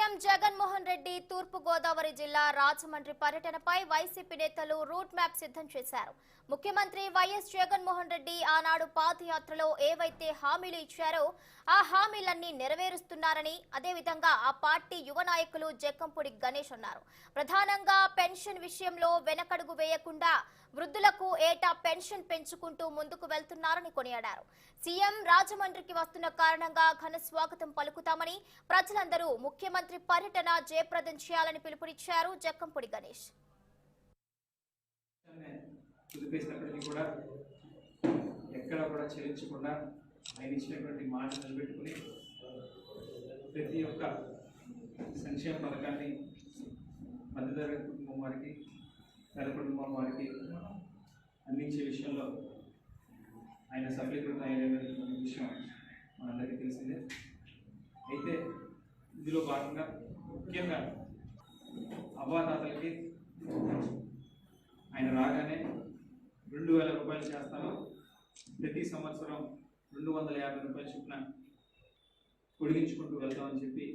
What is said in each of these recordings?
CM Jaganmohan Reddy తూర్పు గోదావరి జిల్లా రాజమండ్రి పర్యటనపై వైసీపీ నేతలు రూట్ మ్యాప్ సిద్ధం చేశారు. ముఖ్యమంత్రి వైఎస్ జగన్మోహన్ రెడ్డి ఆనాడు పాదయాత్రలో ఏవైతే హామీలు ఇచ్చారో ఆ హామీలన్నీ నెరవేరుస్తున్నారని అదేవిధంగా ఆ పార్టీ యువ నాయకులు జక్కంపూడి గణేష్ అన్నారు. ప్రధానంగా పెన్షన్ విషయంలో వెనకడుగు వేయకుండా వృద్ధులకు ఏటా పెన్షన్ పెంచుకుంటూ ముందుకు వెళ్తున్నారని కొనియాడారు. సీఎం రాజమండ్రికి వస్తున్న కారణంగా ఘన స్వాగతం పలుకుతామని ప్రజలందరూ ముఖ్యమంత్రి పర్యటన జయప్రదం చేయాలని పిలుపునిచ్చారు జక్కంపూడి గణేష్. విషయాన్ని కూడా ఎక్కడ కూడా చెల్లించకుండా ఆయన ఇచ్చినటువంటి మాట నిలబెట్టుకుని ప్రతి ఒక్క సంక్షేమ పథకాన్ని మధ్యతరగతి కుటుంబం వారికి పేద కుటుంబం వారికి అందించే విషయంలో ఆయన సఫలీకృతం అయ్యేటువంటి విషయం మనందరికీ తెలిసిందే. ఇందులో భాగంగా ముఖ్యంగా అవ్వాతాతలకి ఆయన రాగానే రెండు వేల రూపాయలు చేస్తాను. ప్రతి సంవత్సరం రెండు వందల యాభై రూపాయల చొప్పున పొడిగించుకుంటూ వెళ్తామని చెప్పి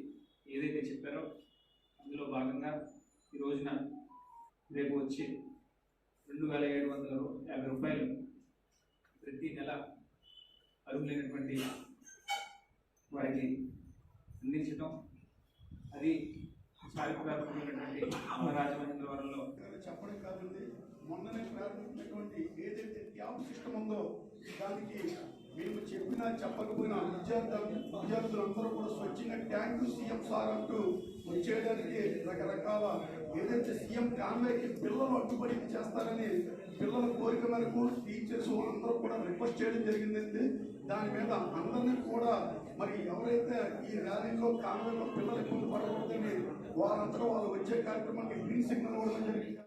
ఏదైతే చెప్పారో అందులో భాగంగా ఈ రోజున రేపు వచ్చి రెండు వేల ఏడు వందల యాభై రూపాయలు ప్రతి నెల అర్హులైనటువంటి వారికి అందించడం అది చారిత్రాత్మకమైనటువంటి రాజమహేంద్రవరంలో చెప్పడం కాదండి. మొన్ననే ప్రారంభించినటువంటి ఏదైతే ట్యాబ్ సిస్టమ్ ఉందో దానికి మేము చెప్పినా చెప్పకపోయినా విద్యార్థులు విద్యార్థులందరూ కూడా స్వచ్ఛంగా ట్యాంక్ సీఎం సార్ అంటూ వచ్చేయడానికి రకరకాల ఏదైతే సీఎం కాన్వేకి పిల్లలు అడ్డుపడి చేస్తారని పిల్లల కోరిక మేరకు టీచర్స్ అందరూ కూడా రిక్వెస్ట్ చేయడం జరిగిందండి. దాని మీద అందరినీ కూడా మరి ఎవరైతే ఈ ర్యాలీలో కాన్వేలో పిల్లలు ఇబ్బంది పడకూడదని వారంతా వాళ్ళు వచ్చే కార్యక్రమానికి గ్రీన్ సిగ్నల్ ఇవ్వడం జరిగింది.